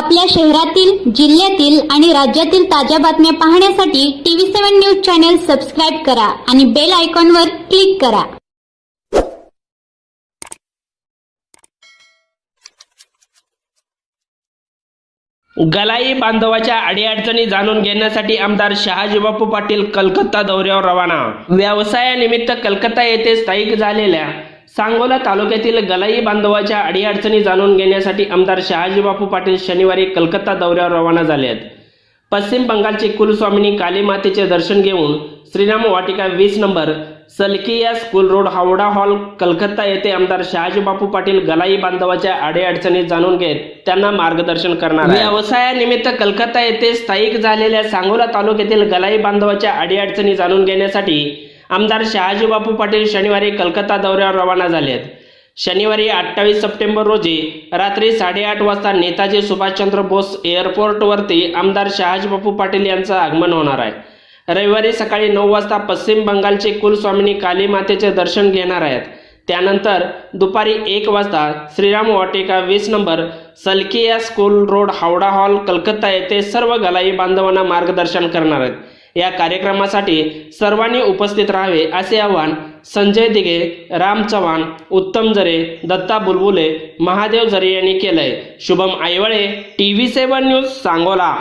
आपल्या शहरातील जिल्ह्यातील आणि राज्यातील ताज्या बातम्या पाहण्यासाठी TV seven news channel subscribe करा आणि बेल आयकॉनवर क्लिक करा. गलाई बांधवाच्या अडीअडचणी जाणून घेण्यासाठी आमदार शहाजी बापू पाटील कलकत्ता दौऱ्यावर रवाना. व्यवसायानिमित्त कलकत्ता येथे स्थायिक झालेल्या सांगोला तालुक्यातील गलाई बांधवाच्या अडीअडचणी जाणून घेण्यासाठी आमदार शहाजीबापू पाटील शनिवारी कलकत्ता दौऱ्यावर रवाना झाले आहेत. पश्चिम बंगालची कुलस्वामिनी काली मातेचे दर्शन घेऊन श्रीराम वाटिका वीस number Salkia school road Howrah hall Calcutta येथे आमदार शहाजीबापू पाटील गलाई बांधवाच्या अडीअडचणी जाणून घेत त्यांना मार्गदर्शन करणार व्यवसायानिमित्त कलकत्ता येथे स्थायिक झालेल्या सांगोला तालुक्यातील गलाई बांधवाच्या अडीअडचणी जाणून घेण्यासाठी आमदार शहाजीबापू पाटील शनिवारी कलकत्ता दौऱ्यावर रवाना झाले आहेत. शनिवारी अठ्ठावीस सप्टेंबर रोजी रात्री साडेआठ वाजता नेताजी सुभाषचंद्र बोस एअरपोर्टवरती आमदार शहाजीबापू पाटील यांचं आगमन होणार आहे. रविवारी सकाळी नऊ वाजता पश्चिम बंगालचे कुलस्वामिनी काली मातेचे दर्शन घेणार आहेत. त्यानंतर दुपारी एक वाजता श्रीराम वाटिका वीस number Salkia school road Howrah hall Calcutta येथे सर्व गलाई बांधवांना मार्गदर्शन करणार आहेत. या कार्यक्रमासाठी सर्वांनी उपस्थित राहावे असे आवाहन संजय दिघे राम चव्हाण उत्तम जरे दत्ता बुलबुले महादेव जरे यांनी केलंय. Shubham Aiwale T V seven news Sangola.